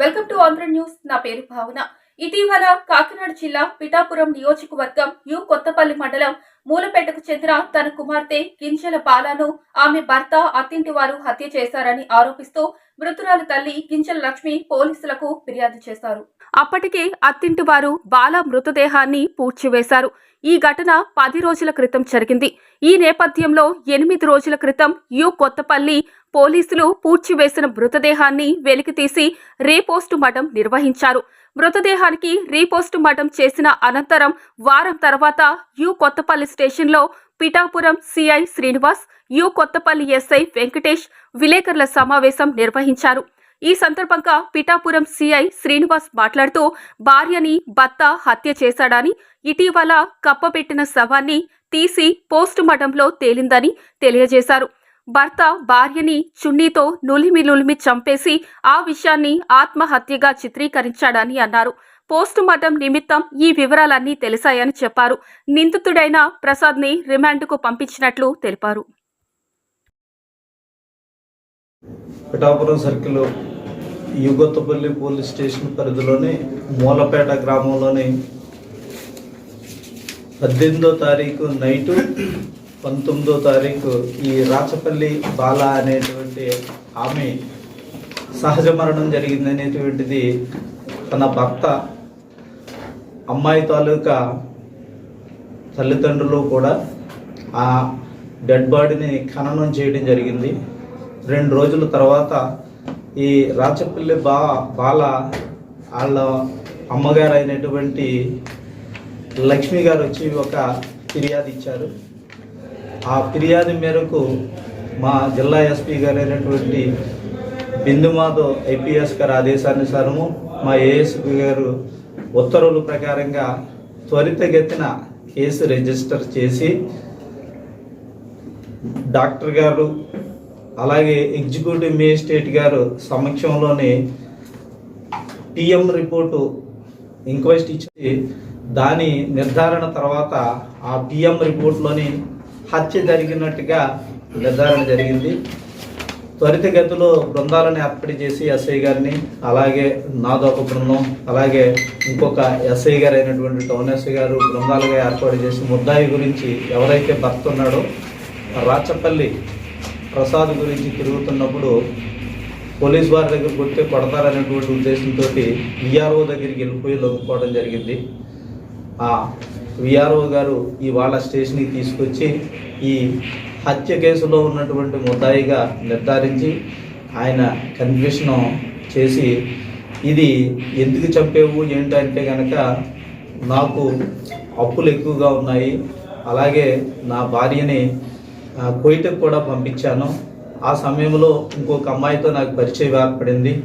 Welcome to Andhra news. నా పేరు భావన. ఇటీవల కాకినాడ జిల్లా పిఠాపురం నియోజకవర్గం యు కొత్తపల్లి మండలం మూలపేటకు చెందిన తన కుమార్తె గింజల బాలాను ఆమె భర్త అత్తింటి వారు హత్య చేశారని ఆరోపిస్తూ మృతురాలి తల్లి గింజల లక్ష్మి పోలీసులకు ఫిర్యాదు చేశారు. అప్పటికే అత్తింటి వారు బాల మృతదేహాన్ని పూడ్చివేశారు. ఈ ఘటన పది రోజుల క్రితం జరిగింది. ఈ నేపథ్యంలో ఎనిమిది రోజుల క్రితం యు కొత్తపల్లి పోలీసులు పూడ్చివేసిన మృతదేహాన్ని వెలికితీసి రీపోస్టు మఠం నిర్వహించారు. మృతదేహానికి రీపోస్టు మఠం చేసిన అనంతరం వారం తర్వాత యు కొత్తపల్లి స్టేషన్లో Pithapuram CI Srinivas you Kothapalli SI Venkatesh విలేకరుల సమావేశం నిర్వహించారు. ఈ సందర్భంగా పిఠాపురం సిఐ శ్రీనివాస్ మాట్లాడుతూ భార్యని భర్త హత్య చేశాడని ఇటీవల కప్పబెట్టిన శవాన్ని తీసి పోస్ట్ మార్టంలో తేలిందని తెలియజేశారు. భర్త భార్యని చున్నీతో నులిమి నులిమి చంపేసి ఆ విషయాన్ని ఆత్మహత్యగా చిత్రీకరించాడని అన్నారు. పోస్ట్ మార్టం నిమిత్తం ఈ వివరాలన్నీ తెలిసాయని చెప్పారు. నిందితుడైన ప్రసాద్ని రిమాండ్కు పంపించినట్లు తెలిపారు. పిఠాపురం సర్కిల్ యుగతపల్లి పోలీస్ స్టేషన్ పరిధిలోని మూలపేట గ్రామంలోని పద్దెనిమిదో తారీఖు నైటు పంతొమ్మిదో తారీఖు ఈ రాచపల్లి బాల అనేటువంటి ఆమె సహజ మరణం జరిగింది అనేటువంటిది తన భర్త అమ్మాయి తాలూకా తల్లిదండ్రులు కూడా ఆ డెడ్ బాడీని ఖననం చేయడం జరిగింది. రెండు రోజుల తర్వాత ఈ రాచపల్లి బా బాల వాళ్ళ అమ్మగారు అయినటువంటి లక్ష్మి గారు వచ్చి ఒక ఫిర్యాదు ఇచ్చారు. ఆ ఫిర్యాదు మేరకు మా జిల్లా ఎస్పీ గారైనటువంటి బిందు మాధవ్ ఐపీఎస్ గారి ఆదేశానుసారము మా ఏఎస్పీ గారు ఉత్తర్వుల ప్రకారంగా త్వరితగతిన కేసు రిజిస్టర్ చేసి డాక్టర్ గారు అలాగే ఎగ్జిక్యూటివ్ మేజిస్ట్రేట్ గారు సమక్షంలోని పిఎం రిపోర్టు ఇంక్వెస్ట్ ఇచ్చి దాని నిర్ధారణ తర్వాత ఆ పిఎం రిపోర్ట్లోని హత్య జరిగినట్టుగా నిర్ధారణ జరిగింది. త్వరితగతిలో బృందాలను ఏర్పాటు చేసి ఎస్ఐ గారిని అలాగే నాదొక బృందం అలాగే ఇంకొక ఎస్ఐ గారు అయినటువంటి టౌన్ ఎస్ఐ గారు బృందాలుగా ఏర్పాటు చేసి ముద్దాయి గురించి ఎవరైతే భర్త ఉన్నాడో రాచపల్లి ప్రసాద్ గురించి తిరుగుతున్నప్పుడు పోలీస్ వారి దగ్గర కొడితే కొడతారనేటువంటి ఉద్దేశంతో విఆర్ఓ దగ్గరికి వెళ్ళిపోయి లొంగిపోవడం జరిగింది. ఆ విఆర్ఓ గారు ఇవాళ స్టేషన్కి తీసుకొచ్చి ఈ హత్య కేసులో ఉన్నటువంటి ముద్దాయిగా నిర్ధారించి ఆయన కన్విషన్ చేసి ఇది ఎందుకు చంపేవు? ఏంటంటే కనుక నాకు అప్పులు ఎక్కువగా ఉన్నాయి. అలాగే నా భార్యని కోయిటకు కూడా పంపించాను. ఆ సమయంలో ఇంకొక అమ్మాయితో నాకు పరిచయం ఏర్పడింది.